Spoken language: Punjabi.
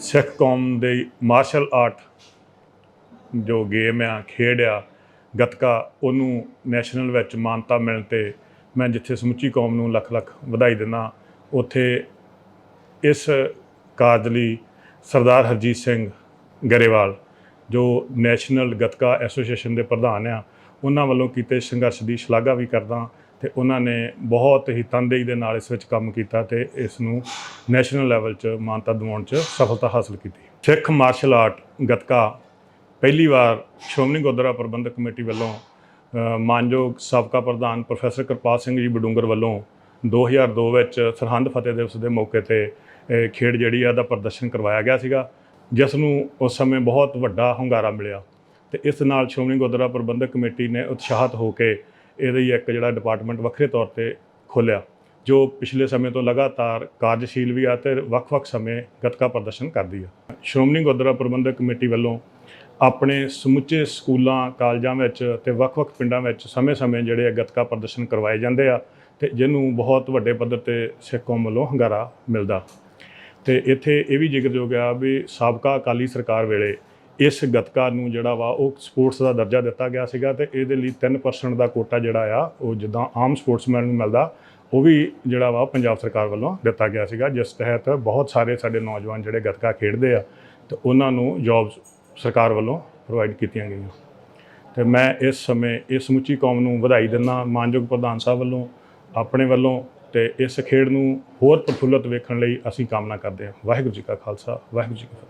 ਸਿੱਖ ਕੌਮ ਦੇ ਮਾਰਸ਼ਲ ਆਰਟ ਜੋ ਗੇਮ ਆ, ਖੇਡ ਆ, ਗੱਤਕਾ, ਉਹਨੂੰ ਨੈਸ਼ਨਲ ਵਿੱਚ ਮਾਨਤਾ ਮਿਲਣ ਤੇ ਮੈਂ ਜਿੱਥੇ ਸਮੁੱਚੀ ਕੌਮ ਨੂੰ ਲੱਖ ਲੱਖ ਵਧਾਈ ਦਿੰਦਾ ਉੱਥੇ ਇਸ ਕਾਰਜ ਲਈ ਸਰਦਾਰ ਹਰਜੀਤ ਸਿੰਘ ਗਰੇਵਾਲ, ਜੋ ਨੈਸ਼ਨਲ ਗੱਤਕਾ ਐਸੋਸੀਏਸ਼ਨ ਦੇ ਪ੍ਰਧਾਨ ਆ, ਉਹਨਾਂ ਵੱਲੋਂ ਕੀਤੇ ਸੰਘਰਸ਼ ਦੀ ਸ਼ਲਾਘਾ ਵੀ ਕਰਦਾ ਤੇ ਉਹਨਾਂ ਨੇ ਬਹੁਤ ਹੀ ਤਨਦੇਹੀ ਦੇ ਨਾਲ ਇਸ ਵਿੱਚ ਕੰਮ ਕੀਤਾ ਤੇ ਇਸ ਨੂੰ ਨੈਸ਼ਨਲ ਲੈਵਲ 'ਚ ਮਾਨਤਾ ਦਿਵਾਉਣ 'ਚ ਸਫਲਤਾ ਹਾਸਲ ਕੀਤੀ। ਸਿੱਖ ਮਾਰਸ਼ਲ ਆਰਟ ਗਤਕਾ ਪਹਿਲੀ ਵਾਰ ਸ਼੍ਰੋਮਣੀ ਗੁਰਦੁਆਰਾ ਪ੍ਰਬੰਧਕ ਕਮੇਟੀ ਵੱਲੋਂ ਮਾਨਯੋਗ ਸਾਬਕਾ ਪ੍ਰਧਾਨ ਪ੍ਰੋਫੈਸਰ ਕਿਰਪਾਲ ਸਿੰਘ ਜੀ ਬਡੂੰਗਰ ਵੱਲੋਂ 2002 ਵਿੱਚ ਸਰਹੰਦ ਫਤਿਹ ਦਿਵਸ ਦੇ ਮੌਕੇ ਤੇ ਖੇਡ ਜਿਹੜੀ ਆ, ਦਾ ਪ੍ਰਦਰਸ਼ਨ ਕਰਵਾਇਆ ਗਿਆ ਸੀਗਾ, ਜਿਸ ਨੂੰ ਉਸ ਸਮੇਂ ਬਹੁਤ ਵੱਡਾ ਹੁੰਗਾਰਾ ਮਿਲਿਆ ਤੇ ਇਸ ਨਾਲ ਸ਼੍ਰੋਮਣੀ ਗੁਰਦੁਆਰਾ ਪ੍ਰਬੰਧਕ ਕਮੇਟੀ ਨੇ ਉਤਸ਼ਾਹਤ ਹੋ ਕੇ ਇਹਦੇ ਹੀ ਇੱਕ ਜਿਹੜਾ ਡਿਪਾਰਟਮੈਂਟ ਵੱਖਰੇ ਤੌਰ ਤੇ ਖੋਲ੍ਹਿਆ, ਜੋ ਪਿਛਲੇ ਸਮੇਂ ਤੋਂ ਲਗਾਤਾਰ ਕਾਰਜਸ਼ੀਲ ਵੀ ਆ ਤੇ ਵੱਖ-ਵੱਖ ਸਮੇਂ ਗੱਤਕਾ ਪ੍ਰਦਰਸ਼ਨ ਕਰਦੀ ਆ। ਸ਼੍ਰੋਮਣੀ ਗੁਰਦੁਆਰਾ ਪ੍ਰਬੰਧਕ ਕਮੇਟੀ ਵੱਲੋਂ ਆਪਣੇ ਸਮੁੱਚੇ ਸਕੂਲਾਂ, ਕਾਲਜਾਂ ਵਿੱਚ ਤੇ ਵੱਖ-ਵੱਖ ਪਿੰਡਾਂ ਵਿੱਚ ਸਮੇਂ-ਸਮੇਂ ਜਿਹੜੇ ਆ ਗੱਤਕਾ ਪ੍ਰਦਰਸ਼ਨ ਕਰਵਾਏ ਜਾਂਦੇ ਆ ਤੇ ਜਿਹਨੂੰ ਬਹੁਤ ਵੱਡੇ ਪੱਧਰ ਤੇ ਸਿੱਖ ਕੌਮ ਵੱਲੋਂ ਹੁੰਗਾਰਾ ਮਿਲਦਾ। ਤੇ ਇੱਥੇ ਇਹ ਵੀ ਜ਼ਿਕਰਯੋਗ ਆ ਵੀ ਸਾਬਕਾ ਅਕਾਲੀ ਸਰਕਾਰ ਵੇਲੇ ਇਸ ਗੱਤਕਾ ਨੂੰ ਜਿਹੜਾ ਵਾ ਉਹ ਸਪੋਰਟਸ ਦਾ ਦਰਜਾ ਦਿੱਤਾ ਗਿਆ ਸੀਗਾ ਤੇ ਇਹਦੇ ਲਈ 3% ਦਾ ਕੋਟਾ ਜਿਹੜਾ ਆ, ਉਹ ਜਿੱਦਾਂ ਆਮ ਸਪੋਰਟਸਮੈਨ ਨੂੰ ਮਿਲਦਾ, ਉਹ ਵੀ ਜਿਹੜਾ ਵਾ ਪੰਜਾਬ ਸਰਕਾਰ ਵੱਲੋਂ ਦਿੱਤਾ ਗਿਆ ਸੀਗਾ, ਜਿਸ ਤਹਿਤ ਬਹੁਤ ਸਾਰੇ ਸਾਡੇ ਨੌਜਵਾਨ ਜਿਹੜੇ ਗੱਤਕਾ ਖੇਡਦੇ ਆ, ਤੇ ਉਹਨਾਂ ਨੂੰ ਜੌਬਸ ਸਰਕਾਰ ਵੱਲੋਂ ਪ੍ਰੋਵਾਈਡ ਕੀਤੀਆਂ ਗਈਆਂ। ਤੇ ਮੈਂ ਇਸ ਸਮੇਂ ਇਸ ਸਮੁੱਚੀ ਕੌਮ ਨੂੰ ਵਧਾਈ ਦਿੰਦਾ ਮਾਨਯੋਗ ਪ੍ਰਧਾਨ ਸਾਹਿਬ ਵੱਲੋਂ, ਆਪਣੇ ਵੱਲੋਂ, ਤੇ ਇਸ ਖੇਡ ਨੂੰ ਹੋਰ ਪ੍ਰਫੁੱਲਤ ਵੇਖਣ ਲਈ ਅਸੀਂ ਕਾਮਨਾ ਕਰਦੇ ਹਾਂ। ਵਾਹਿਗੁਰੂ ਜੀ ਕਾ ਖਾਲਸਾ, ਵਾਹਿਗੁਰੂ ਜੀ ਕੀ ਫਤਿਹ।